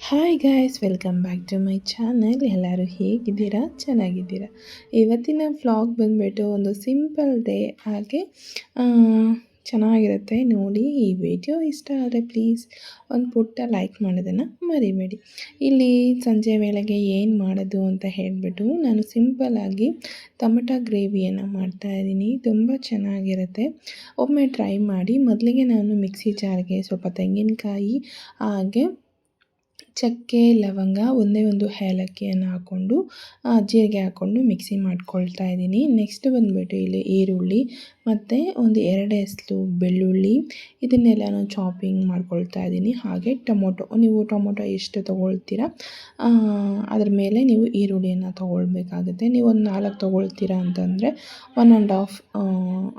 Hi guys welcome back to my channel ಎಲ್ಲರೂ ಹೇಗಿದ್ದೀರಾ? ಚೆನ್ನಾಗಿದ್ದೀರಾ? ಇವತ್ತಿನ ವ್ಲಾಗ್ ಬಂದುಬಿಟ್ಟು ಒಂದು ಸಿಂಪಲ್ ಡೇ ಹಾಗೆ ಚೆನ್ನಾಗಿರುತ್ತೆ. ನೋಡಿ, ಈ ವಿಡಿಯೋ ಇಷ್ಟ ಆದರೆ ಪ್ಲೀಸ್ ಒಂದು ಪುಟ್ಟ ಲೈಕ್ ಮಾಡೋದನ್ನು ಮರಿಬೇಡಿ. ಇಲ್ಲಿ ಸಂಜೆ ವೇಳೆಗೆ ಏನು ಮಾಡೋದು ಅಂತ ಹೇಳಿಬಿಟ್ಟು ನಾನು ಸಿಂಪಲ್ಲಾಗಿ ಟೊಮೆಟೊ ಗ್ರೇವಿಯನ್ನು ಮಾಡ್ತಾಯಿದ್ದೀನಿ ತುಂಬ ಚೆನ್ನಾಗಿರುತ್ತೆ. ಒಮ್ಮೆ ಟ್ರೈ ಮಾಡಿ, ಮೊದಲಿಗೆ ನಾನು ಮಿಕ್ಸಿ ಜಾರ್ಗೆ ಸ್ವಲ್ಪ ತೆಂಗಿನಕಾಯಿ, ಹಾಗೆ ಚಕ್ಕೆ, ಲವಂಗ ಒಂದೇ ಒಂದು ಏಲಕ್ಕಿಯನ್ನು ಹಾಕ್ಕೊಂಡು ಜೀರಿಗೆ ಹಾಕ್ಕೊಂಡು ಮಿಕ್ಸಿ ಮಾಡ್ಕೊಳ್ತಾ ಇದ್ದೀನಿ. ನೆಕ್ಸ್ಟ್ ಬಂದುಬಿಟ್ಟು ಇಲ್ಲಿ ಈರುಳ್ಳಿ ಮತ್ತು ಒಂದು ಎರಡು ಎಸ್ಲು ಬೆಳ್ಳುಳ್ಳಿ ಇದನ್ನೆಲ್ಲನೂ ಚಾಪಿಂಗ್ ಮಾಡ್ಕೊಳ್ತಾ ಇದ್ದೀನಿ. ಹಾಗೆ ಟೊಮೊಟೊ, ನೀವು ಟೊಮೊಟೊ ಎಷ್ಟು ತೊಗೊಳ್ತೀರ ಅದ್ರ ಮೇಲೆ ನೀವು ಈರುಳ್ಳಿಯನ್ನು ತೊಗೊಳ್ಬೇಕಾಗುತ್ತೆ. ನೀವು ಒಂದು ನಾಲ್ಕು ತೊಗೊಳ್ತೀರ ಅಂತಂದರೆ ಒನ್ ಆ್ಯಂಡ್ ಹಾಫ್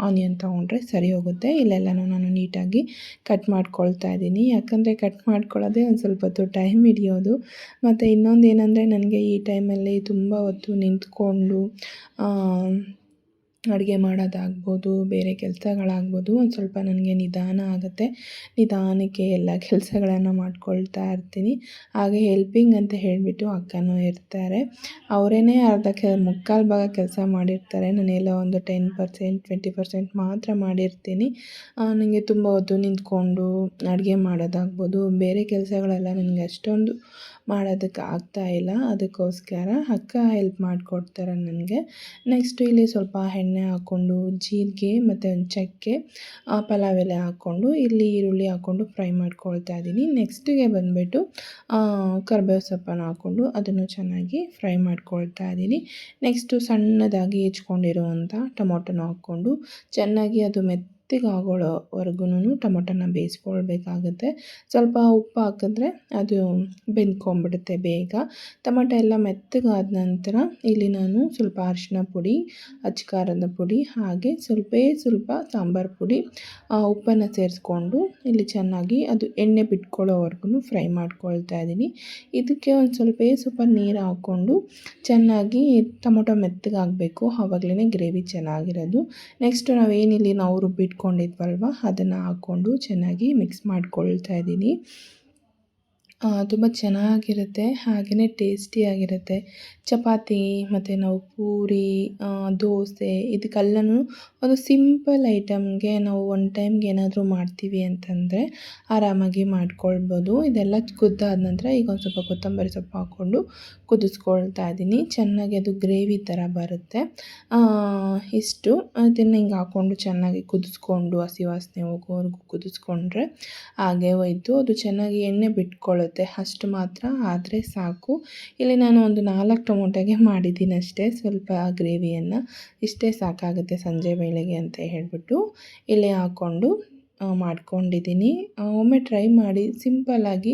ಆನಿಯನ್ ತೊಗೊಂಡ್ರೆ ಸರಿ ಹೋಗುತ್ತೆ. ಇಲ್ಲೆಲ್ಲನೂ ನಾನು ನೀಟಾಗಿ ಕಟ್ ಮಾಡ್ಕೊಳ್ತಾ ಇದ್ದೀನಿ. ಯಾಕಂದರೆ ಕಟ್ ಮಾಡ್ಕೊಳ್ಳೋದೇ ಒಂದು ಸ್ವಲ್ಪ ಹೊತ್ತು ಟೈಮ್ ಹಿಡಿಯೋದು. ಮತ್ತು ಇನ್ನೊಂದು ಏನಂದರೆ, ನನಗೆ ಈ ಟೈಮಲ್ಲಿ ತುಂಬ ಹೊತ್ತು ನಿಂತ್ಕೊಂಡು ಅಡುಗೆ ಮಾಡೋದಾಗ್ಬೋದು, ಬೇರೆ ಕೆಲಸಗಳಾಗ್ಬೋದು ಒಂದು ಸ್ವಲ್ಪ ನನಗೆ ನಿಧಾನ ಆಗುತ್ತೆ. ನಿಧಾನಕ್ಕೆ ಎಲ್ಲ ಕೆಲಸಗಳನ್ನು ಮಾಡ್ಕೊಳ್ತಾ ಇರ್ತೀನಿ. ಹಾಗೆ ಹೆಲ್ಪಿಂಗ್ ಅಂತ ಹೇಳಿಬಿಟ್ಟು ಅಕ್ಕನೂ ಇರ್ತಾರೆ. ಅವರೇ ಅರ್ಧ ಕೆ, ಮುಕ್ಕಾಲು ಭಾಗ ಕೆಲಸ ಮಾಡಿರ್ತಾರೆ. ನಾನೆಲ್ಲ ಒಂದು ಟೆನ್ ಪರ್ಸೆಂಟ್, ಟ್ವೆಂಟಿ ಪರ್ಸೆಂಟ್ ಮಾತ್ರ ಮಾಡಿರ್ತೀನಿ. ನನಗೆ ತುಂಬ ಹೊತ್ತು ನಿಂತ್ಕೊಂಡು ಅಡುಗೆ ಮಾಡೋದಾಗ್ಬೋದು. ಬೇರೆ ಕೆಲಸಗಳೆಲ್ಲ ನನಗೆ ಅಷ್ಟೊಂದು ಮಾಡೋದಕ್ಕೆ ಆಗ್ತಾ ಇಲ್ಲ. ಅದಕ್ಕೋಸ್ಕರ ಅಕ್ಕ ಹೆಲ್ಪ್ ಮಾಡಿಕೊಡ್ತಾರೆ ನನಗೆ. ನೆಕ್ಸ್ಟು ಇಲ್ಲಿ ಸ್ವಲ್ಪ ಎಣ್ಣೆ ಹಾಕ್ಕೊಂಡು, ಜೀರಿಗೆ ಮತ್ತು ಒಂದು ಚಕ್ಕೆ ಪಲಾವ್ ಎಲೆ ಹಾಕ್ಕೊಂಡು, ಇಲ್ಲಿ ಈರುಳ್ಳಿ ಹಾಕ್ಕೊಂಡು ಫ್ರೈ ಮಾಡ್ಕೊಳ್ತಾ ಇದ್ದೀನಿ. ನೆಕ್ಸ್ಟಿಗೆ ಬಂದುಬಿಟ್ಟು ಕರ್ಬೇವು ಸೊಪ್ಪನ್ನು ಹಾಕ್ಕೊಂಡು ಅದನ್ನು ಚೆನ್ನಾಗಿ ಫ್ರೈ ಮಾಡ್ಕೊಳ್ತಾ ಇದ್ದೀನಿ. ನೆಕ್ಸ್ಟು ಸಣ್ಣದಾಗಿ ಹೆಚ್ಕೊಂಡಿರುವಂಥ ಟೊಮೊಟೊನ ಹಾಕ್ಕೊಂಡು ಚೆನ್ನಾಗಿ ಅದು ಮೆತ್ತ ಮೆತ್ತಗಾಗೋವರೆಗೂ ಟೊಮೊಟೊನ ಬೇಯಿಸ್ಕೊಳ್ಬೇಕಾಗುತ್ತೆ. ಸ್ವಲ್ಪ ಉಪ್ಪು ಹಾಕಿದ್ರೆ ಅದು ಬೆಂದ್ಕೊಂಬಿಡುತ್ತೆ ಬೇಗ. ಟೊಮೊಟೊ ಎಲ್ಲ ಮೆತ್ತಗಾದ ನಂತರ ಇಲ್ಲಿ ನಾನು ಸ್ವಲ್ಪ ಅರಿಶಿನ ಪುಡಿ, ಅಚ್ಚ ಪುಡಿ, ಹಾಗೆ ಸ್ವಲ್ಪ ಸ್ವಲ್ಪ ಸಾಂಬಾರು ಪುಡಿ ಉಪ್ಪನ್ನು ಸೇರಿಸ್ಕೊಂಡು ಇಲ್ಲಿ ಚೆನ್ನಾಗಿ ಅದು ಎಣ್ಣೆ ಬಿಟ್ಕೊಳ್ಳೋವರೆಗೂ ಫ್ರೈ ಮಾಡ್ಕೊಳ್ತಾ ಇದ್ದೀನಿ ಇದಕ್ಕೆ ಒಂದು ಸ್ವಲ್ಪ ಸ್ವಲ್ಪ ನೀರು ಹಾಕ್ಕೊಂಡು ಚೆನ್ನಾಗಿ ಟೊಮೊಟೊ ಮೆತ್ತಗಾಗಬೇಕು. ಆವಾಗಲೇ ಗ್ರೇವಿ ಚೆನ್ನಾಗಿರೋದು. ನೆಕ್ಸ್ಟ್ ನಾವೇನಿಲ್ಲಿ ನಾವು ರುಬ್ಬಿಟ್ಟು ಇಟ್ಕೊಂಡಿದ್ವಲ್ವ? ಅದನ್ನು ಹಾಕ್ಕೊಂಡು ಚೆನ್ನಾಗಿ ಮಿಕ್ಸ್ ಮಾಡ್ಕೊಳ್ತಾ ಇದ್ದೀನಿ. ತುಂಬ ಚೆನ್ನಾಗಿರುತ್ತೆ ಹಾಗೆಯೇ ಟೇಸ್ಟಿಯಾಗಿರುತ್ತೆ ಚಪಾತಿ, ಮತ್ತು ನಾವು ಪೂರಿ ದೋಸೆ, ಇದಕ್ಕೆಲ್ಲನೂ ಒಂದು ಸಿಂಪಲ್ ಐಟಮ್ಗೆ ನಾವು ಒನ್ ಟೈಮ್ಗೆ ಏನಾದರೂ ಮಾಡ್ತೀವಿ ಅಂತಂದರೆ ಆರಾಮಾಗಿ ಮಾಡ್ಕೊಳ್ಬೋದು. ಇದೆಲ್ಲ ಕುದ್ದಾದ ನಂತರ ಈಗ ಒಂದು ಸ್ವಲ್ಪ ಕೊತ್ತಂಬರಿ ಸೊಪ್ಪು ಹಾಕ್ಕೊಂಡು ಕುದಿಸ್ಕೊಳ್ತಾ ಇದ್ದೀನಿ. ಚೆನ್ನಾಗಿ ಅದು ಗ್ರೇವಿ ಥರ ಬರುತ್ತೆ. ಇಷ್ಟು. ಅದನ್ನು ಹಿಂಗೆ ಹಾಕ್ಕೊಂಡು ಚೆನ್ನಾಗಿ ಕುದಿಸ್ಕೊಂಡು ಹಸಿ ವಾಸನೆ ಹೋಗೋವರೆಗೂ ಕುದಿಸ್ಕೊಂಡ್ರೆ ಹಾಗೆ ಹೋಯ್ತು. ಅದು ಚೆನ್ನಾಗಿ ಎಣ್ಣೆ ಬಿಟ್ಕೊಳ್ಳುತ್ತೆ ಬರುತ್ತೆ. ಅಷ್ಟು ಮಾತ್ರ ಆದರೆ ಸಾಕು. ಇಲ್ಲಿ ನಾನು ಒಂದು ನಾಲ್ಕು ಟೊಮೊಟೊಗೆ ಮಾಡಿದ್ದೀನಿ ಅಷ್ಟೇ, ಸ್ವಲ್ಪ ಗ್ರೇವಿಯನ್ನು. ಇಷ್ಟೇ ಸಾಕಾಗುತ್ತೆ ಸಂಜೆ ವೇಳೆಗೆ ಅಂತ ಹೇಳಿಬಿಟ್ಟು ಇಲ್ಲಿ ಹಾಕ್ಕೊಂಡು ಮಾಡ್ಕೊಂಡಿದ್ದೀನಿ. ಒಮ್ಮೆ ಟ್ರೈ ಮಾಡಿ, ಸಿಂಪಲ್ಲಾಗಿ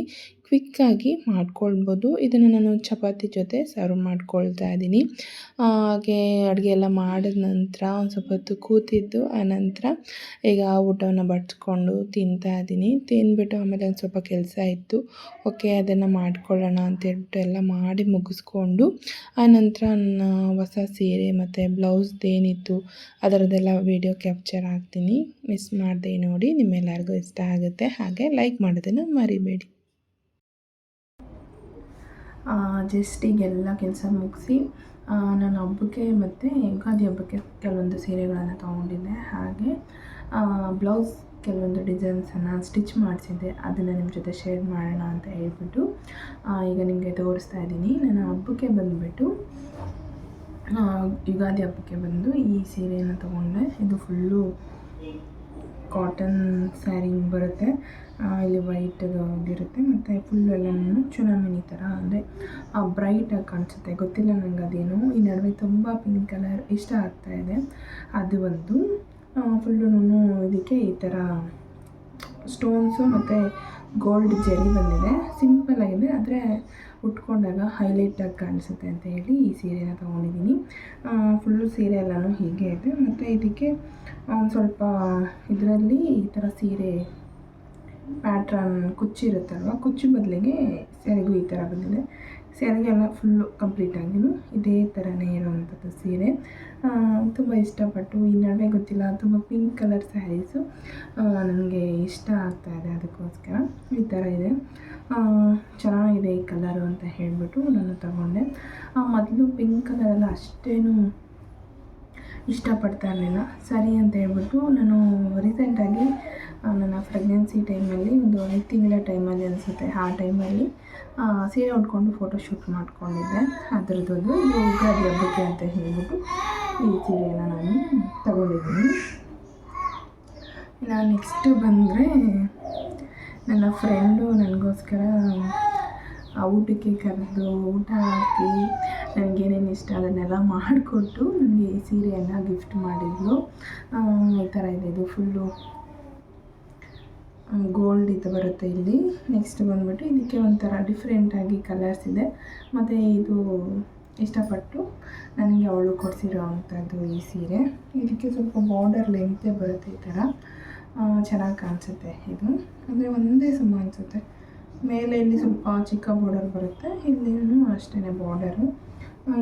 ಕ್ವಿಕ್ಕಾಗಿ ಮಾಡ್ಕೊಳ್ಬೋದು. ಇದನ್ನು ನಾನು ಚಪಾತಿ ಜೊತೆ ಸರ್ವ್ ಮಾಡ್ಕೊಳ್ತಾ ಇದ್ದೀನಿ ಹಾಗೆ ಅಡುಗೆ ಎಲ್ಲ ಮಾಡಿದ ನಂತರ ಒಂದು ಸ್ವಲ್ಪ ಹೊತ್ತು ಕೂತಿದ್ದು ಆನಂತರ ಈಗ ಊಟವನ್ನು ಬಡಿಸ್ಕೊಂಡು ತಿಂತಾ ಇದ್ದೀನಿ ತಿಂದ್ಬಿಟ್ಟು ಆಮೇಲೆ ಒಂದು ಸ್ವಲ್ಪ ಕೆಲಸ ಇತ್ತು. ಓಕೆ, ಅದನ್ನು ಮಾಡ್ಕೊಳ್ಳೋಣ ಅಂತೇಳ್ಬಿಟ್ಟು ಎಲ್ಲ ಮಾಡಿ ಮುಗಿಸ್ಕೊಂಡು ಆನಂತರ ನನ್ನ ಹೊಸ ಸೀರೆ ಮತ್ತು ಬ್ಲೌಸ್ದೇನಿತ್ತು ಅದರದ್ದೆಲ್ಲ ವೀಡಿಯೋ ಕ್ಯಾಪ್ಚರ್ ಹಾಕ್ತೀನಿ. ಮಿಸ್ ಮಾಡಿದೆ ನೋಡಿ, ನಿಮ್ಮೆಲ್ಲರಿಗೂ ಇಷ್ಟ ಆಗುತ್ತೆ. ಹಾಗೆ ಲೈಕ್ ಮಾಡೋದನ್ನು ಮರಿಬೇಡಿ. ಜಸ್ಟ್ ಈಗೆಲ್ಲ ಕೆಲಸ ಮುಗಿಸಿ ನಾನು ಹಬ್ಬಕ್ಕೆ ಮತ್ತು ಯುಗಾದಿ ಹಬ್ಬಕ್ಕೆ ಕೆಲವೊಂದು ಸೀರೆಗಳನ್ನು ತೊಗೊಂಡಿದ್ದೆ. ಹಾಗೆ ಬ್ಲೌಸ್ ಕೆಲವೊಂದು ಡಿಸೈನ್ಸನ್ನು ಸ್ಟಿಚ್ ಮಾಡಿಸಿದ್ದೆ. ಅದನ್ನು ನಿಮ್ಮ ಜೊತೆ ಶೇರ್ ಮಾಡೋಣ ಅಂತ ಹೇಳ್ಬಿಟ್ಟು ಈಗ ನಿಮಗೆ ತೋರಿಸ್ತಾ ಇದ್ದೀನಿ. ನಾನು ಹಬ್ಬಕ್ಕೆ ಬಂದುಬಿಟ್ಟು ಯುಗಾದಿ ಹಬ್ಬಕ್ಕೆ ಬಂದು ಈ ಸೀರೆಯನ್ನು ತೊಗೊಂಡೆ. ಇದು ಫುಲ್ಲು ಕಾಟನ್ ಸ್ಯಾರಿ ಬರುತ್ತೆ. ಇಲ್ಲಿ ವೈಟ್ ಇರುತ್ತೆ ಮತ್ತು ಫುಲ್ ಎಲ್ಲನೂ ಚುನಾಮಿನಿ ಥರ ಅಂದರೆ ಬ್ರೈಟಾಗಿ ಕಾಣಿಸುತ್ತೆ. ಗೊತ್ತಿಲ್ಲ ನಂಗೆ ಅದೇನು. ಈ ನಡುವೆ ತುಂಬ ಪಿಂಕ್ ಕಲರ್ ಇಷ್ಟ ಆಗ್ತಾ ಇದೆ. ಅದು ಒಂದು. ಫುಲ್ಲು ಇದಕ್ಕೆ ಈ ಥರ ಸ್ಟೋನ್ಸು ಮತ್ತು ಗೋಲ್ಡ್ ಜೆರಿ ಬಂದಿದೆ. ಸಿಂಪಲ್ ಆಗಿದೆ. ಆದರೆ ಉಟ್ಕೊಂಡಾಗ ಹೈಲೈಟಾಗಿ ಕಾಣಿಸುತ್ತೆ ಅಂತ ಹೇಳಿ ಈ ಸೀರೆನ ತೊಗೊಂಡಿದ್ದೀನಿ. ಫುಲ್ಲು ಸೀರೆ ಎಲ್ಲನೂ ಹೀಗೆ ಇದೆ. ಮತ್ತು ಇದಕ್ಕೆ ಒಂದು ಸ್ವಲ್ಪ ಇದರಲ್ಲಿ ಈ ಥರ ಸೀರೆ ಪ್ಯಾಟ್ರನ್ ಕುಚ್ಚಿರುತ್ತಲ್ವ ಕುಚ್ಚು ಬದಲಿಗೆ ಸೆರಗು ಈ ಥರ ಬಂದಿದೆ. ಸೀರೆಗೆಲ್ಲ ಫುಲ್ಲು ಕಂಪ್ಲೀಟಾಗಿಯೂ ಇದೇ ಥರನೇ ಇರೋವಂಥದ್ದು ಸೀರೆ. ತುಂಬ ಇಷ್ಟಪಟ್ಟು, ಈ ನಡುವೆ ಗೊತ್ತಿಲ್ಲ, ತುಂಬ ಪಿಂಕ್ ಕಲರ್ ಸ್ಯಾರೀಸು ನನಗೆ ಇಷ್ಟ ಆಗ್ತಾಯಿದೆ ಅದಕ್ಕೋಸ್ಕರ ಈ ಥರ ಇದೆ. ಚೆನ್ನಾಗಿದೆ ಈ ಕಲರು ಅಂತ ಹೇಳಿಬಿಟ್ಟು ನಾನು ತಗೊಂಡೆ. ಮೊದಲು ಪಿಂಕ್ ಕಲರೆಲ್ಲ ಅಷ್ಟೇನು ಇಷ್ಟಪಡ್ತಾ ಇರಲಿಲ್ಲ. ಸರಿ ಅಂತ ಹೇಳ್ಬಿಟ್ಟು ನಾನು ರೀಸೆಂಟಾಗಿ ನನ್ನ ಪ್ರೆಗ್ನೆನ್ಸಿ ಟೈಮಲ್ಲಿ ಒಂದು ಐದು ತಿಂಗಳ ಟೈಮಲ್ಲಿ ಅನಿಸುತ್ತೆ ಆ ಟೈಮಲ್ಲಿ ಸೀರೆ ಉಟ್ಕೊಂಡು ಫೋಟೋಶೂಟ್ ಮಾಡ್ಕೊಂಡಿದ್ದೆ. ಅದರದ್ದೊಂದು ಇದು ಯುಗಾದಿ ಹಬ್ಬಕ್ಕೆ ಅಂತ ಹೇಳ್ಬಿಟ್ಟು ಈ ಸೀರೆನ ನಾನು ತಗೊಂಡಿದ್ದೀನಿ. ನಾನು ನೆಕ್ಸ್ಟು ಬಂದರೆ ನನ್ನ ಫ್ರೆಂಡು ನನಗೋಸ್ಕರ ಊಟಕ್ಕೆ ಕರೆದು ಊಟ ಹಾಕಿ ನನಗೇನೇನು ಇಷ್ಟ ಅದನ್ನೆಲ್ಲ ಮಾಡಿಕೊಟ್ಟು ನನಗೆ ಈ ಸೀರೆಯನ್ನು ಗಿಫ್ಟ್ ಮಾಡಿದ್ಲು. ಈ ಥರ ಇದೆ ಇದು ಫುಲ್ಲು ಗೋಲ್ಡ್ ಇದು ಬರುತ್ತೆ ಇಲ್ಲಿ. ನೆಕ್ಸ್ಟ್ ಬಂದುಬಿಟ್ಟು ಇದಕ್ಕೆ ಒಂಥರ ಡಿಫ್ರೆಂಟಾಗಿ ಕಲರ್ಸ್ ಇದೆ. ಮತ್ತು ಇದು ಇಷ್ಟಪಟ್ಟು ನನಗೆ ಅವಳು ಕೊಡಿಸಿರೋ ಅಂಥದ್ದು ಈ ಸೀರೆ. ಇದಕ್ಕೆ ಸ್ವಲ್ಪ ಬಾರ್ಡರ್ ಲೆಂತೇ ಬರುತ್ತೆ ಈ ಥರ ಚೆನ್ನಾಗಿ ಕಾಣಿಸುತ್ತೆ ಇದು. ಅಂದರೆ ಒಂದೇ ಸಮ ಅನಿಸುತ್ತೆ. ಮೇಲೆ ಇಲ್ಲಿ ಸ್ವಲ್ಪ ಚಿಕ್ಕ ಬಾರ್ಡರ್ ಬರುತ್ತೆ, ಇಲ್ಲಿನೂ ಅಷ್ಟೇ ಬಾರ್ಡರು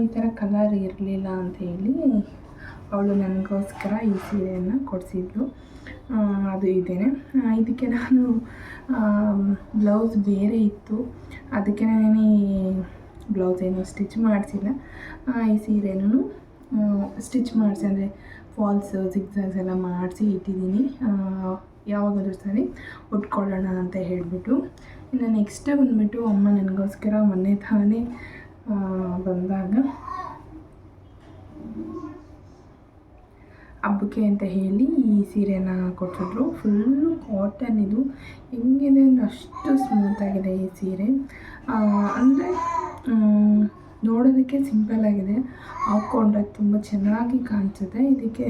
ಈ ಥರ ಕಲರ್ ಇರಲಿಲ್ಲ ಅಂತ ಹೇಳಿ ಅವಳು ನನಗೋಸ್ಕರ ಈ ಸೀರೆಯನ್ನು ಕೊಡಿಸಿದ್ಲು. ಅದು ಇದೇನೆ. ಇದಕ್ಕೆ ನಾನು ಬ್ಲೌಸ್ ಬೇರೆ ಇತ್ತು. ಅದಕ್ಕೆ ನಾನೇ ಬ್ಲೌಸ್ ಏನು ಸ್ಟಿಚ್ ಮಾಡಿಸಿಲ್ಲ. ಈ ಸೀರೆನೂ ಸ್ಟಿಚ್ ಮಾಡಿಸಿ, ಅಂದರೆ ಫಾಲ್ಸ್ ಜಿಗ್ಸಾಗ್ಸ್ ಎಲ್ಲ ಮಾಡಿಸಿ ಇಟ್ಟಿದ್ದೀನಿ. ಯಾವಾಗಾದ್ರೂ ಸರಿ ಉಟ್ಕೊಳ್ಳೋಣ ಅಂತ ಹೇಳಿಬಿಟ್ಟು. ಇನ್ನು ನೆಕ್ಸ್ಟ್ ಬಂದುಬಿಟ್ಟು ಅಮ್ಮ ನನಗೋಸ್ಕರ ಮೊನ್ನೆ ತಾನೇ ಬಂದಾಗ ಹಬ್ಬಕ್ಕೆ ಅಂತ ಹೇಳಿ ಈ ಸೀರೆನ ಕೊಟ್ಟಿದ್ರು ಫುಲ್ಲು ಕಾಟನ್ ಇದು. ಹೆಂಗಿದೆ ಅಂದರೆ ಅಷ್ಟು ಸ್ಮೂತಾಗಿದೆ ಈ ಸೀರೆ. ಅಂದರೆ ನೋಡೋದಕ್ಕೆ ಸಿಂಪಲ್ ಆಗಿದೆ. ಹಾಕ್ಕೊಂಡ್ರೆ ತುಂಬ ಚೆನ್ನಾಗಿ ಕಾಣಿಸುತ್ತೆ. ಇದಕ್ಕೆ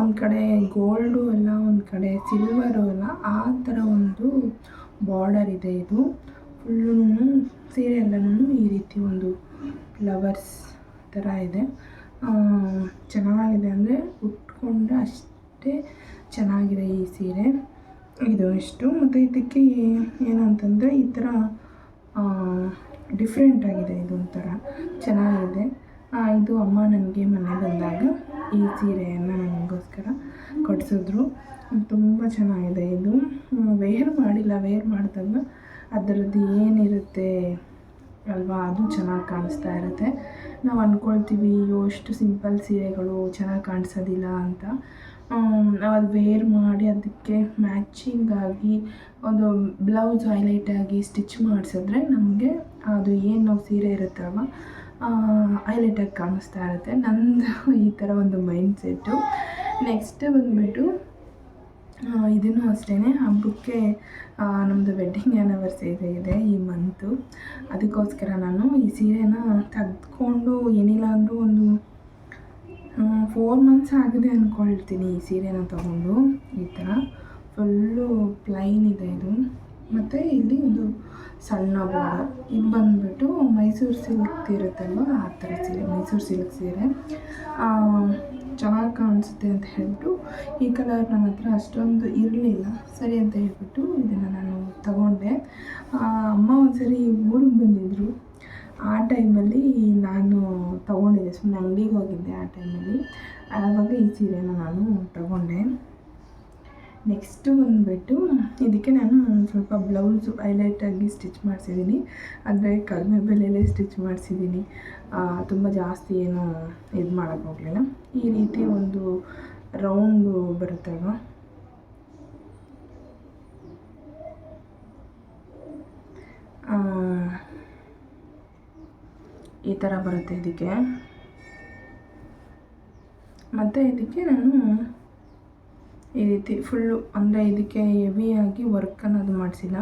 ಒಂದು ಕಡೆ ಗೋಲ್ಡು ಎಲ್ಲ, ಒಂದು ಕಡೆ ಸಿಲ್ವರು ಎಲ್ಲ, ಆ ಥರ ಒಂದು ಬಾರ್ಡರ್ ಇದೆ ಇದು. ಫುಲ್ಲೂ ಸೀರೆ ಎಲ್ಲನೂ ಈ ರೀತಿ ಒಂದು ಫ್ಲವರ್ಸ್ ಥರ ಇದೆ. ಚೆನ್ನಾಗಿದೆ ಅಂದರೆ ಉಟ್ಕೊಂಡ್ರೆ ಅಷ್ಟೇ ಚೆನ್ನಾಗಿದೆ ಈ ಸೀರೆ. ಇದು ಇಷ್ಟು ಮತ್ತು ಇದಕ್ಕೆ ಏನು ಅಂತಂದರೆ ಈ ಥರ ಡಿಫ್ರೆಂಟ್ ಆಗಿದೆ ಇದು ಒಂಥರ. ಚೆನ್ನಾಗಿದೆ. ಇದು ಅಮ್ಮ ನನಗೆ ಮನೆ ಬಂದಾಗ ಈ ಸೀರೆಯನ್ನು ನನಗೋಸ್ಕರ ಕೊಡಿಸಿದ್ರು. ತುಂಬ ಚೆನ್ನಾಗಿದೆ ಇದು. ವೇರ್ ಮಾಡಿಲ್ಲ. ವೇರ್ ಮಾಡಿದಾಗ ಅದರದ್ದು ಏನಿರುತ್ತೆ ಅಲ್ವಾ? ಅದು ಚೆನ್ನಾಗಿ ಕಾಣಿಸ್ತಾ ಇರುತ್ತೆ. ನಾವು ಅಂದ್ಕೊಳ್ತೀವಿ ಅಯ್ಯೋ ಎಷ್ಟು ಸಿಂಪಲ್ ಸೀರೆಗಳು ಚೆನ್ನಾಗಿ ಕಾಣಿಸೋದಿಲ್ಲ ಅಂತ. ನಾವು ಅದು ವೇರ್ ಮಾಡಿ ಅದಕ್ಕೆ ಮ್ಯಾಚಿಂಗ್ ಆಗಿ ಒಂದು ಬ್ಲೌಸ್ ಹೈಲೈಟ್ ಆಗಿ ಸ್ಟಿಚ್ ಮಾಡಿಸಿದ್ರೆ ನಮಗೆ ಅದು ಏನು ನಾವು ಸೀರೆ ಇರುತ್ತಲ್ವ ಹೈಲೈಟಾಗಿ ಕಾಣಿಸ್ತಾ ಇರುತ್ತೆ. ನಂದು ಈ ಥರ ಒಂದು ಮೈಂಡ್ ಸೆಟ್ಟು ನೆಕ್ಸ್ಟ್ ಬಂದುಬಿಟ್ಟು ಇದನ್ನು ಅಷ್ಟೇ ಹಬ್ಬಕ್ಕೆ ನಮ್ಮದು ವೆಡ್ಡಿಂಗ್ ಆ್ಯನಿವರ್ಸರಿ ಇದೆ ಈ ಮಂತು ಅದಕ್ಕೋಸ್ಕರ ನಾನು ಈ ಸೀರೆನ ತೆಗೆದುಕೊಂಡು ಏನಿಲ್ಲ ಅಂದರೂ ಒಂದು ಫೋರ್ ಮಂತ್ಸ್ ಆಗಿದೆ ಅಂದ್ಕೊಳ್ತೀನಿ ಈ ಸೀರೆನ ತೊಗೊಂಡು. ಈ ಥರ ಫುಲ್ಲು ಪ್ಲೈನ್ ಇದೆ ಇದು. ಮತ್ತು ಇಲ್ಲಿ ಒಂದು ಸಣ್ಣ ಬಾರ್ಡರ್ ಇದು ಬಂದುಬಿಟ್ಟು ಮೈಸೂರು ಸಿಲ್ಕ್ ಇರುತ್ತಲ್ವ? ಆ ಥರ ಸೀರೆ, ಮೈಸೂರು ಸಿಲ್ಕ್ ಸೀರೆ. ಚೆನ್ನಾಗಿ ಕಾಣಿಸುತ್ತೆ ಅಂತ ಹೇಳ್ಬಿಟ್ಟು ಈ ಕಲರ್ ನನ್ನ ಹತ್ರ ಅಷ್ಟೊಂದು ಇರಲಿಲ್ಲ. ಸರಿ ಅಂತ ಹೇಳ್ಬಿಟ್ಟು ಇದನ್ನು ನಾನು ತಗೊಂಡೆ. ಅಮ್ಮ ಒಂದು ಸರಿ ಊರಿಗೆ ಬಂದಿದ್ದರು ಆ ಟೈಮಲ್ಲಿ ನಾನು ತಗೊಂಡಿದ್ದೆ. ಸುಮ್ಮನೆ ಅಂಗಡಿಗೆ ಹೋಗಿದ್ದೆ ಆ ಟೈಮಲ್ಲಿ. ಆವಾಗ ಈ ಸೀರೆನ ನಾನು ತಗೊಂಡೆ. ನೆಕ್ಸ್ಟು ಬಂದುಬಿಟ್ಟು ಇದಕ್ಕೆ ನಾನು ಸ್ವಲ್ಪ ಬ್ಲೌಸು ಹೈಲೈಟಾಗಿ ಸ್ಟಿಚ್ ಮಾಡಿಸಿದ್ದೀನಿ. ಅಂದರೆ ಕಡಿಮೆ ಬೆಲೆಯಲ್ಲೇ ಸ್ಟಿಚ್ ಮಾಡಿಸಿದ್ದೀನಿ. ತುಂಬ ಜಾಸ್ತಿ ಏನು ಇದು ಮಾಡೋಕ್ಕೆ ಹೋಗಲಿಲ್ಲ. ಈ ರೀತಿ ಒಂದು ರೌಂಡು ಬರುತ್ತಲ್ವ? ಈ ಥರ ಬರುತ್ತೆ ಇದಕ್ಕೆ. ಮತ್ತು ಇದಕ್ಕೆ ನಾನು ಈ ರೀತಿ ಫುಲ್ಲು ಅಂದರೆ ಇದಕ್ಕೆ ಹೆವಿಯಾಗಿ ವರ್ಕ್ ಅನ್ನೋದು ಮಾಡಿಸಿಲ್ಲ.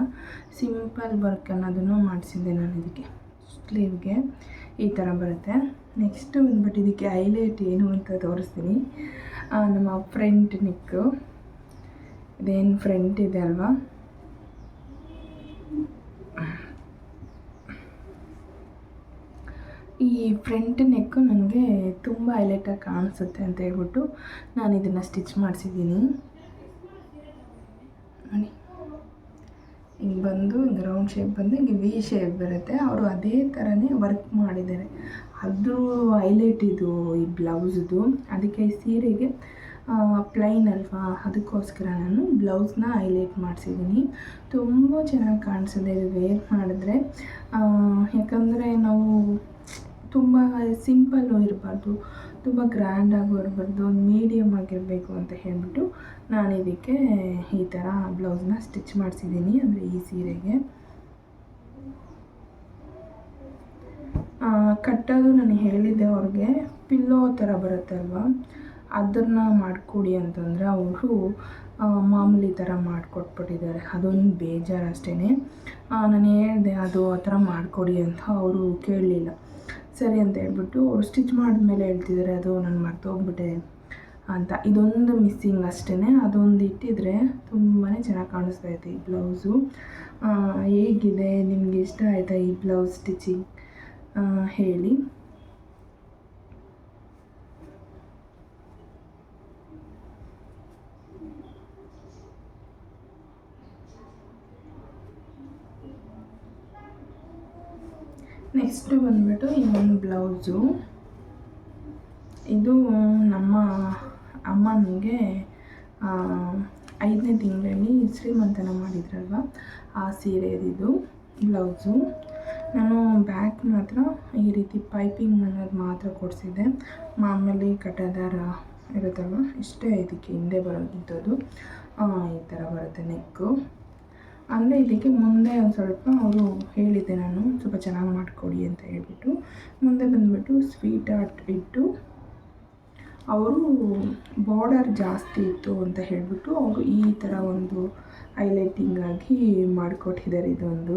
ಸಿಂಪಲ್ ವರ್ಕ್ ಅನ್ನೋದನ್ನು ಮಾಡಿಸಿದ್ದೆ ನಾನು ಇದಕ್ಕೆ. ಸ್ಲೀವ್ಗೆ ಈ ಥರ ಬರುತ್ತೆ. ನೆಕ್ಸ್ಟ್ ಬಂದ್ಬಿಟ್ಟು ಇದಕ್ಕೆ ಹೈಲೈಟ್ ಏನು ಅಂತ ತೋರಿಸ್ತೀನಿ. ನಮ್ಮ ಫ್ರಂಟ್ ನಿಕ್ಕು ಇದೇನು ಫ್ರಂಟ್ ಇದೆ ಅಲ್ವಾ? ಈ ಫ್ರಂಟ್ ನೆಕ್ಕು ನನಗೆ ತುಂಬ ಹೈಲೈಟಾಗಿ ಕಾಣಿಸುತ್ತೆ ಅಂತ ಹೇಳ್ಬಿಟ್ಟು ನಾನು ಇದನ್ನು ಸ್ಟಿಚ್ ಮಾಡಿಸಿದ್ದೀನಿ. ನೋಡಿ. ಹಿಂಗೆ ಬಂದು, ಹಿಂಗೆ ರೌಂಡ್ ಶೇಪ್ ಬಂದು, ಹಿಂಗೆ ವಿ ಶೇಪ್ ಬರುತ್ತೆ. ಅವರು ಅದೇ ಥರನೇ ವರ್ಕ್ ಮಾಡಿದ್ದಾರೆ. ಅದು ಹೈಲೈಟ್ ಇದು ಈ ಬ್ಲೌಸ್ದು. ಅದಕ್ಕೆ ಈ ಸೀರೆಗೆ ಪ್ಲೈನ್ ಅಲ್ವಾ? ಅದಕ್ಕೋಸ್ಕರ ನಾನು ಬ್ಲೌಸ್ನ ಹೈಲೈಟ್ ಮಾಡಿಸಿದ್ದೀನಿ. ತುಂಬ ಚೆನ್ನಾಗಿ ಕಾಣಿಸಿದೆ ಇದು ವೇರ್ ಮಾಡಿದ್ರೆ ಯಾಕಂದರೆ ನಾವು ತುಂಬ ಸಿಂಪಲ್ಲು ಇರಬಾರ್ದು. ತುಂಬ ಗ್ರ್ಯಾಂಡಾಗೂ ಇರಬಾರ್ದು ಒಂದು ಮೀಡಿಯಮ್ ಆಗಿರಬೇಕು ಅಂತ ಹೇಳಿಬಿಟ್ಟು ನಾನು ಇದಕ್ಕೆ ಈ ಥರ ಬ್ಲೌಸ್ನ ಸ್ಟಿಚ್ ಮಾಡಿಸಿದ್ದೀನಿ. ಅಂದರೆ ಈ ಸೀರೆಗೆ. ಕಟ್ಟೋದು ನಾನು ಹೇಳಿದ್ದೆ ಅವ್ರಿಗೆ. ಪಿಲ್ಲೋ ಥರ ಬರುತ್ತಲ್ವ? ಅದನ್ನು ಮಾಡಿಕೊಡಿ ಅಂತಂದರೆ ಅವರು ಮಾಮೂಲಿ ಥರ ಮಾಡಿಕೊಟ್ಬಿಟ್ಟಿದ್ದಾರೆ. ಅದೊಂದು ಬೇಜಾರು ಅಷ್ಟೇ ನಾನು ಹೇಳಿದೆ ಅದು ಆ ಥರ ಮಾಡಿಕೊಡಿ ಅಂತ ಅವರು ಕೇಳಲಿಲ್ಲ. ಸರಿ ಅಂತ ಹೇಳ್ಬಿಟ್ಟು ಅವ್ರು ಸ್ಟಿಚ್ ಮಾಡಿದ್ಮೇಲೆ ಹೇಳ್ತಿದ್ದಾರೆ ಅದು ನಾನು ಮರ್ತೋಗ್ಬಿಟ್ಟೆ ಅಂತ. ಇದೊಂದು ಮಿಸ್ಸಿಂಗ್ ಅಷ್ಟೇ ಅದೊಂದು ಇಟ್ಟಿದ್ರೆ ತುಂಬಾ ಚೆನ್ನಾಗಿ ಕಾಣಿಸ್ತಾ ಐತೆ ಈ ಬ್ಲೌಸು ಹೇಗಿದೆ? ನಿಮಗೆ ಇಷ್ಟ ಆಯಿತಾ ಈ ಬ್ಲೌಸ್ ಸ್ಟಿಚಿಂಗ್ ಹೇಳಿ. ನೆಕ್ಸ್ಟು ಬಂದುಬಿಟ್ಟು ಇನ್ನೊಂದು ಬ್ಲೌಸು. ಇದು ನಮ್ಮ ಅಮ್ಮನಿಗೆ ಐದನೇ ತಿಂಗಳಲ್ಲಿ ಶ್ರೀಮಂತನ ಮಾಡಿದ್ರಲ್ವ? ಆ ಸೀರೆದಿದು ಬ್ಲೌಸು. ನಾನು ಬ್ಯಾಕ್ ಮಾತ್ರ ಈ ರೀತಿ ಪೈಪಿಂಗ್ ಅನ್ನೋದು ಮಾತ್ರ ಕೊಡಿಸಿದ್ದೆ. ಮಾಮೂಲಿ ಕಟ್ಟದಾರ ಇರುತ್ತಲ್ವ? ಇಷ್ಟೇ ಇದಕ್ಕೆ ಹಿಂದೆ ಬರೋಂಥದ್ದು. ಈ ಥರ ಬರುತ್ತೆ ನೆಕ್ಕು. ಅಂದರೆ ಇದಕ್ಕೆ ಮುಂದೆ ಒಂದು ಸ್ವಲ್ಪ ಅವರು ಹೇಳಿದ್ದೆ ನಾನು ಸ್ವಲ್ಪ ಚೆನ್ನಾಗಿ ಮಾಡಿಕೊಡಿ ಅಂತ ಹೇಳಿಬಿಟ್ಟು. ಮುಂದೆ ಬಂದುಬಿಟ್ಟು ಸ್ವೀಟ್ ಆರ್ಟ್ ಇಟ್ಟು ಅವರು ಬಾರ್ಡರ್ ಜಾಸ್ತಿ ಇತ್ತು ಅಂತ ಹೇಳಿಬಿಟ್ಟು ಅವರು ಈ ಥರ ಒಂದು ಹೈಲೈಟಿಂಗ್ ಆಗಿ ಮಾಡಿಕೊಟ್ಟಿದ್ದಾರೆ ಇದೊಂದು.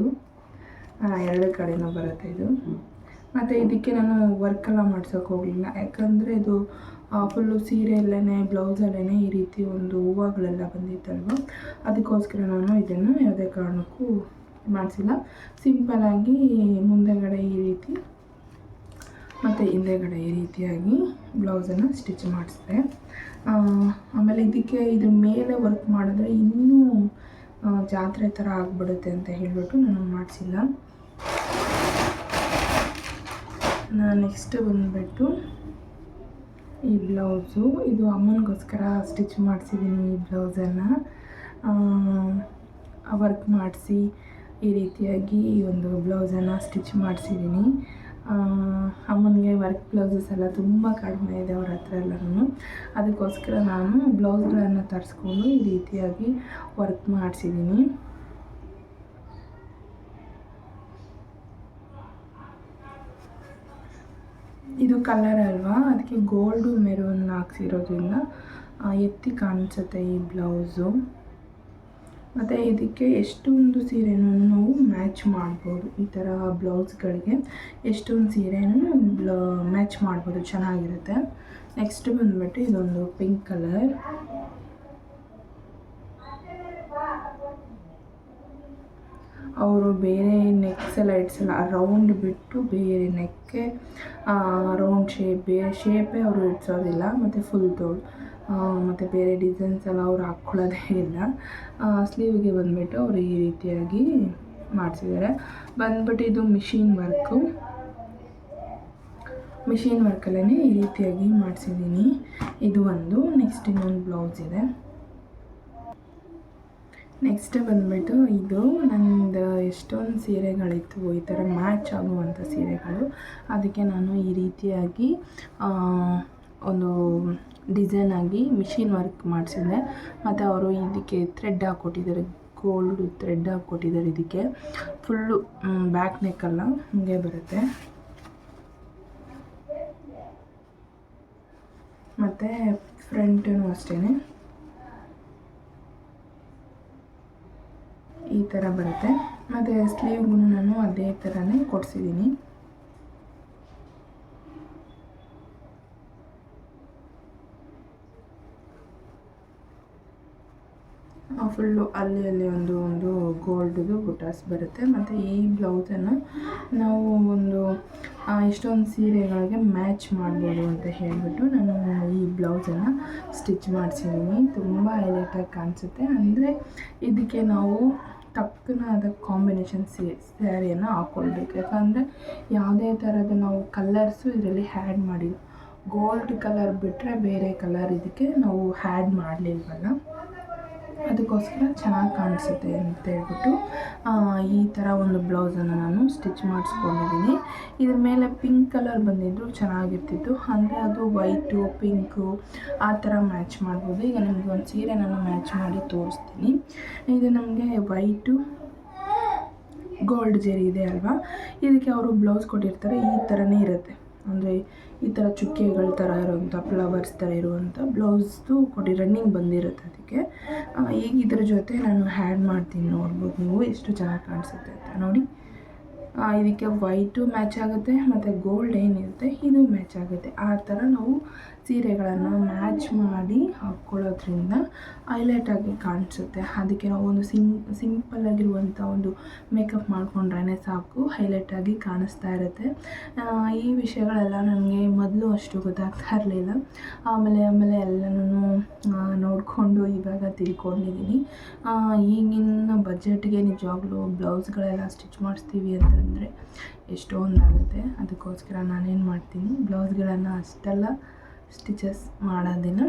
ಎರಡು ಕಡೆನೂ ಬರುತ್ತೆ ಇದು. ಮತ್ತು ಇದಕ್ಕೆ ನಾನು ವರ್ಕೆಲ್ಲ ಮಾಡ್ಸೋಕೆ ಹೋಗಲಿಲ್ಲ. ಯಾಕಂದರೆ ಇದು ಫುಲ್ಲು ಸೀರೆಯಲ್ಲೇ ಬ್ಲೌಸಲ್ಲೇ ಈ ರೀತಿ ಒಂದು ಹೂವುಗಳೆಲ್ಲ ಬಂದಿತ್ತಲ್ವ? ಅದಕ್ಕೋಸ್ಕರ ನಾನು ಇದನ್ನು ಯಾವುದೇ ಕಾರಣಕ್ಕೂ ಮಾಡಿಸಿಲ್ಲ. ಸಿಂಪಲಾಗಿ ಮುಂದೆಗಡೆ ಈ ರೀತಿ, ಮತ್ತು ಹಿಂದೆಗಡೆ ಈ ರೀತಿಯಾಗಿ ಬ್ಲೌಸನ್ನು ಸ್ಟಿಚ್ ಮಾಡಿಸಿದೆ. ಆಮೇಲೆ ಇದಕ್ಕೆ ಇದ್ರ ಮೇಲೆ ವರ್ಕ್ ಮಾಡಿದ್ರೆ ಇನ್ನೂ ಜಾತ್ರೆ ಥರ ಆಗಿಬಿಡುತ್ತೆ ಅಂತ ಹೇಳಿಬಿಟ್ಟು ನಾನು ಮಾಡಿಸಿಲ್ಲ. ನೆಕ್ಸ್ಟ್ ಬಂದುಬಿಟ್ಟು ಈ ಬ್ಲೌಸು. ಇದು ಅಮ್ಮನಿಗೋಸ್ಕರ ಸ್ಟಿಚ್ ಮಾಡಿಸಿದ್ದೀನಿ ಈ ಬ್ಲೌಸನ್ನು. ವರ್ಕ್ ಮಾಡಿಸಿ ಈ ರೀತಿಯಾಗಿ ಈ ಒಂದು ಬ್ಲೌಸನ್ನು ಸ್ಟಿಚ್ ಮಾಡಿಸಿದ್ದೀನಿ ಅಮ್ಮನಿಗೆ ವರ್ಕ್ ಬ್ಲೌಸಸ್ ಎಲ್ಲ ತುಂಬ ಕಡಿಮೆ ಇದೆ ಅವ್ರ ಹತ್ರ ಎಲ್ಲನೂ. ಅದಕ್ಕೋಸ್ಕರ ನಾನು ಬ್ಲೌಸ್ಗಳನ್ನು ತರಿಸ್ಕೊಂಡು ಈ ರೀತಿಯಾಗಿ ವರ್ಕ್ ಮಾಡಿಸಿದ್ದೀನಿ ಇದು ಕಲರ್ ಅಲ್ವಾ? ಅದಕ್ಕೆ ಗೋಲ್ಡು ಮೆರೂನ್ ಹಾಕ್ಸಿರೋದ್ರಿಂದ ಎತ್ತಿ ಕಾಣಿಸುತ್ತೆ ಈ ಬ್ಲೌಸು ಮತ್ತು ಇದಕ್ಕೆ ಎಷ್ಟೊಂದು ಸೀರೆನೂ ನಾವು ಮ್ಯಾಚ್ ಮಾಡ್ಬೋದು ಈ ಥರ ಬ್ಲೌಸ್ಗಳಿಗೆ ಎಷ್ಟೊಂದು ಸೀರೆನೂ ಮ್ಯಾಚ್ ಮಾಡ್ಬೋದು, ಚೆನ್ನಾಗಿರುತ್ತೆ. ನೆಕ್ಸ್ಟ್ ಬಂದುಬಿಟ್ಟು ಇದೊಂದು ಪಿಂಕ್ ಕಲರ್ ಅವರು ಬೇರೆ ನೆಕ್ಸ್ ಎಲ್ಲ ರೌಂಡ್ ಬಿಟ್ಟು ಬೇರೆ ನೆಕ್ಕೆ ರೌಂಡ್ ಶೇಪ್ ಬೇರೆ ಶೇಪೇ ಅವರು ಇಡ್ಸೋದಿಲ್ಲ, ಮತ್ತು ಫುಲ್ ತೋಳು ಮತ್ತು ಬೇರೆ ಡಿಸೈನ್ಸ್ ಎಲ್ಲ ಅವ್ರು ಹಾಕ್ಕೊಳ್ಳೋದೇ ಇಲ್ಲ. ಸ್ಲೀವ್ಗೆ ಬಂದುಬಿಟ್ಟು ಅವರು ಈ ರೀತಿಯಾಗಿ ಮಾಡಿಸಿದ್ದಾರೆ. ಬಂದ್ಬಿಟ್ಟು ಇದು ಮಿಷಿನ್ ವರ್ಕು ಮಿಷಿನ್ ವರ್ಕಲ್ಲೇ ಈ ರೀತಿಯಾಗಿ ಮಾಡಿಸಿದ್ದೀನಿ. ಇದು ಒಂದು ನೆಕ್ಸ್ಟ್ ಇನ್ನೊಂದು ಬ್ಲೌಸ್ ಇದೆ. ನೆಕ್ಸ್ಟ್ ಬಂದುಬಿಟ್ಟು ಇದು ನಂದು ಎಷ್ಟೊಂದು ಸೀರೆಗಳಿತ್ತು, ಈ ಥರ ಮ್ಯಾಚ್ ಆಗುವಂಥ ಸೀರೆಗಳು. ಅದಕ್ಕೆ ನಾನು ಈ ರೀತಿಯಾಗಿ ಒಂದು ಡಿಸೈನ್ ಆಗಿ ಮಿಷಿನ್ ವರ್ಕ್ ಮಾಡಿಸಿದ್ದೆ. ಮತ್ತು ಅವರು ಇದಕ್ಕೆ ಥ್ರೆಡ್ ಹಾಕ್ಕೊಟ್ಟಿದ್ದಾರೆ ಗೋಲ್ಡ್ ಥ್ರೆಡ್ ಹಾಕ್ಕೊಟ್ಟಿದ್ದಾರೆ ಇದಕ್ಕೆ. ಫುಲ್ಲು ಬ್ಯಾಕ್ ನೆಕ್ಕಲ್ಲ ಹೀಗೆ ಬರುತ್ತೆ. ಮತ್ತು ಫ್ರಂಟೂ ಅಷ್ಟೇ ಈ ಥರ ಬರುತ್ತೆ. ಮತ್ತು ಸ್ಲೀವ್ಗೂ ನಾನು ಅದೇ ಥರನೇ ಕೊಡಿಸಿದ್ದೀನಿ. ಫುಲ್ಲು ಅಲ್ಲಿ ಅಲ್ಲಿ ಒಂದು ಒಂದು ಗೋಲ್ಡ್ದು ಬುಟಾಸ್ ಬರುತ್ತೆ. ಮತ್ತು ಈ ಬ್ಲೌಸನ್ನು ನಾವು ಒಂದು ಎಷ್ಟೊಂದು ಸೀರೆಗಳಿಗೆ ಮ್ಯಾಚ್ ಮಾಡ್ಬೋದು ಅಂತ ಹೇಳಿಬಿಟ್ಟು ನಾನು ಈ ಬ್ಲೌಸನ್ನು ಸ್ಟಿಚ್ ಮಾಡಿಸಿದ್ದೀನಿ. ತುಂಬ ಹೈಲೈಟಾಗಿ ಕಾಣಿಸುತ್ತೆ. ಅಂದರೆ ಇದಕ್ಕೆ ನಾವು ಟಕ್ಕನಾದ ಕಾಂಬಿನೇಷನ್ ಸೀ, ಸ್ಯಾರಿಯನ್ನು ಹಾಕ್ಕೊಳ್ಬೇಕು ಯಾಕಂದರೆ ಯಾವುದೇ ಥರದ ನಾವು ಕಲರ್ಸು ಇದರಲ್ಲಿ ಹ್ಯಾಡ್ ಮಾಡಿಲ್ಲ. ಗೋಲ್ಡ್ ಕಲರ್ ಬಿಟ್ಟರೆ ಬೇರೆ ಕಲರ್ ಇದಕ್ಕೆ ನಾವು ಹ್ಯಾಡ್ ಮಾಡಲಿಲ್ವಲ್ಲ? ಅದಕ್ಕೋಸ್ಕರ ಚೆನ್ನಾಗಿ ಕಾಣಿಸುತ್ತೆ ಅಂತ ಹೇಳ್ಬಿಟ್ಟು ಈ ಥರ ಒಂದು ಬ್ಲೌಸನ್ನು ನಾನು ಸ್ಟಿಚ್ ಮಾಡಿಸ್ಕೊಂಡಿದ್ದೀನಿ. ಇದ್ರ ಮೇಲೆ ಪಿಂಕ್ ಕಲರ್ ಬಂದಿದ್ದು ಚೆನ್ನಾಗಿರ್ತಿತ್ತು. ಅಂದರೆ ಅದು ವೈಟು, ಪಿಂಕು ಆ ಥರ ಮ್ಯಾಚ್ ಮಾಡ್ಬೋದು. ಈಗ ನಿಮಗೆ ಒಂದು ಸೀರೆ ನಾನು ಮ್ಯಾಚ್ ಮಾಡಿ ತೋರಿಸ್ತೀನಿ. ಇದು ನಮಗೆ ವೈಟು, ಗೋಲ್ಡ್ ಜೆರಿ ಇದೆ ಅಲ್ವಾ? ಇದಕ್ಕೆ ಅವರು ಬ್ಲೌಸ್ ಕೊಟ್ಟಿರ್ತಾರೆ. ಈ ಥರನೇ ಇರುತ್ತೆ. ಅಂದರೆ ಈ ಥರ ಚುಕ್ಕೆಗಳ ಥರ ಇರುವಂಥ ಫ್ಲವರ್ಸ್ ಥರ ಇರುವಂಥ ಬ್ಲೌಸ್ದು ಕೊಡಿ ರನ್ನಿಂಗ್ ಬಂದಿರುತ್ತೆ ಅದಕ್ಕೆ. ಈಗ ಇದ್ರ ಜೊತೆ ನಾನು ಹ್ಯಾಡ್ ಮಾಡ್ತೀನಿ ನೋಡ್ಬೋದು ನೀವು, ಎಷ್ಟು ಚೆನ್ನಾಗಿ ಕಾಣಿಸುತ್ತೆ ಅಂತ ನೋಡಿ. ಇದಕ್ಕೆ ವೈಟು ಮ್ಯಾಚ್ ಆಗುತ್ತೆ, ಮತ್ತು ಗೋಲ್ಡ್ ಏನಿರುತ್ತೆ, ಇದು ಮ್ಯಾಚ್ ಆಗುತ್ತೆ. ಆ ಥರ ನಾವು ಸೀರೆಗಳನ್ನು ಮ್ಯಾಚ್ ಮಾಡಿ ಹಾಕ್ಕೊಳ್ಳೋದ್ರಿಂದ ಹೈಲೈಟ್ ಆಗಿ ಕಾಣಿಸುತ್ತೆ. ಅದಕ್ಕೆ ನಾವು ಒಂದು ಸಿಂ ಸಿಂಪಲ್ ಆಗಿರುವಂಥ ಒಂದು ಮೇಕಪ್ ಮಾಡಿಕೊಂಡ್ರೇ ಸಾಕು ಹೈಲೈಟ್ ಆಗಿ ಕಾಣಿಸ್ತಾ ಇರುತ್ತೆ. ಈ ವಿಷಯಗಳೆಲ್ಲ ನನಗೆ ಮೊದಲು ಅಷ್ಟು ಗೊತ್ತಾಗ್ತಾ ಇರಲಿಲ್ಲ. ಆಮೇಲೆ ಆಮೇಲೆ ಎಲ್ಲನೂ ನೋಡಿಕೊಂಡು ಇವಾಗ ತಿಳ್ಕೊಂಡಿದ್ದೀನಿ ಈಗಿನ ಬಜೆಟ್ಗೆ ನಿಜವಾಗ್ಲೂ ಬ್ಲೌಸ್ಗಳೆಲ್ಲ ಸ್ಟಿಚ್ ಮಾಡಿಸ್ತೀವಿ ಅಂತಂದರೆ ಎಷ್ಟೊಂದಾಗುತ್ತೆ. ಅದಕ್ಕೋಸ್ಕರ ನಾನೇನು ಮಾಡ್ತೀನಿ, ಬ್ಲೌಸ್ಗಳನ್ನು ಅಷ್ಟೆಲ್ಲ ಸ್ಟಿಚಸ್ ಮಾಡೋದಿನ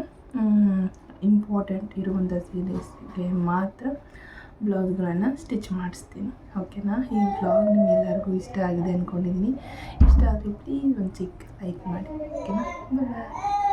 ಇಂಪಾರ್ಟೆಂಟ್ ಇರುವಂಥ ಸೀರೀಸ್ಗೆ ಮಾತ್ರ ಬ್ಲೌಸ್ಗಳನ್ನು ಸ್ಟಿಚ್ ಮಾಡಿಸ್ತೀನಿ. ಓಕೆನಾ? ಈ ಬ್ಲಾಗ್ ನಿಮ್ಗೆಲ್ಲರಿಗೂ ಇಷ್ಟ ಆಗಿದೆ ಅಂದ್ಕೊಂಡಿದ್ದೀನಿ ಇಷ್ಟ ಆದರೆ ಪ್ಲೀಸ್ ಒಂದು ಚಿಕ್ಕ ಲೈಕ್ ಮಾಡಿ. ಓಕೆನಾ? ಬಾಯ್